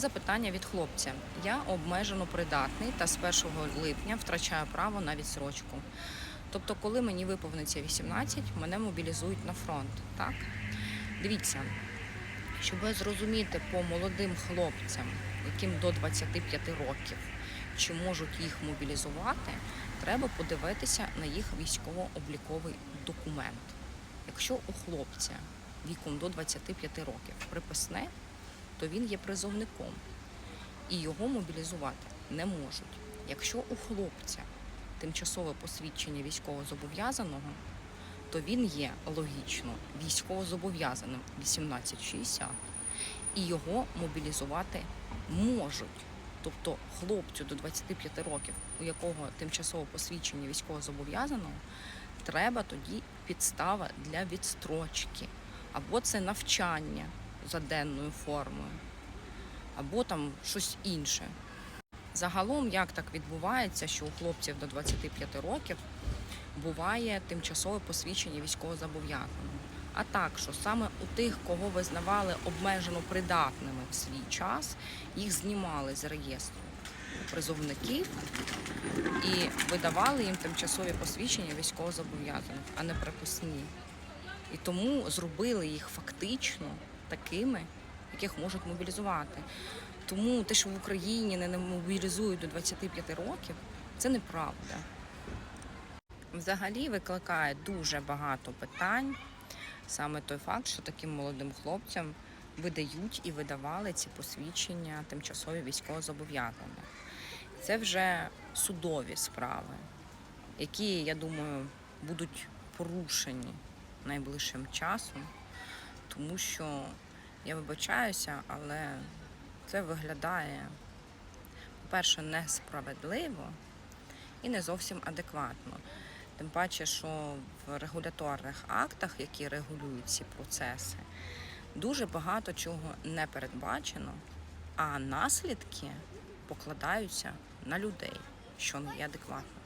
Запитання від хлопця. Я обмежено придатний та з 1 липня втрачаю право на відсрочку. Тобто, коли мені виповниться 18, мене мобілізують на фронт. Так? Дивіться, щоб зрозуміти по молодим хлопцям, яким до 25 років, чи можуть їх мобілізувати, треба подивитися на їх військово-обліковий документ. Якщо у хлопця віком до 25 років приписне, то він є призовником і його мобілізувати не можуть. Якщо у хлопця тимчасове посвідчення військовозобов'язаного, то він є логічно військовозобов'язаним 1860 і його мобілізувати можуть. Тобто хлопцю до 25 років, у якого тимчасове посвідчення військовозобов'язаного, треба тоді підстава для відстрочки. Або це навчання за денною формою, або там щось інше. Загалом, як так відбувається, що у хлопців до 25 років буває тимчасове посвідчення військовозобов'язаного. А так, що саме у тих, кого визнавали обмежено придатними в свій час, їх знімали з реєстру призовників і видавали їм тимчасові посвідчення військовозобов'язаних, а не приписні. І тому зробили їх фактично такими, яких можуть мобілізувати. Тому те, що в Україні не мобілізують до 25 років, це неправда. Взагалі викликає дуже багато питань саме той факт, що таким молодим хлопцям видають і видавали ці посвідчення тимчасові військовозобов'язаних. Це вже судові справи, які, я думаю, будуть порушені найближчим часом, тому що я вибачаюся, але це виглядає, по-перше, несправедливо і не зовсім адекватно. Тим паче, що в регуляторних актах, які регулюють ці процеси, дуже багато чого не передбачено, а наслідки покладаються на людей, що не є адекватно.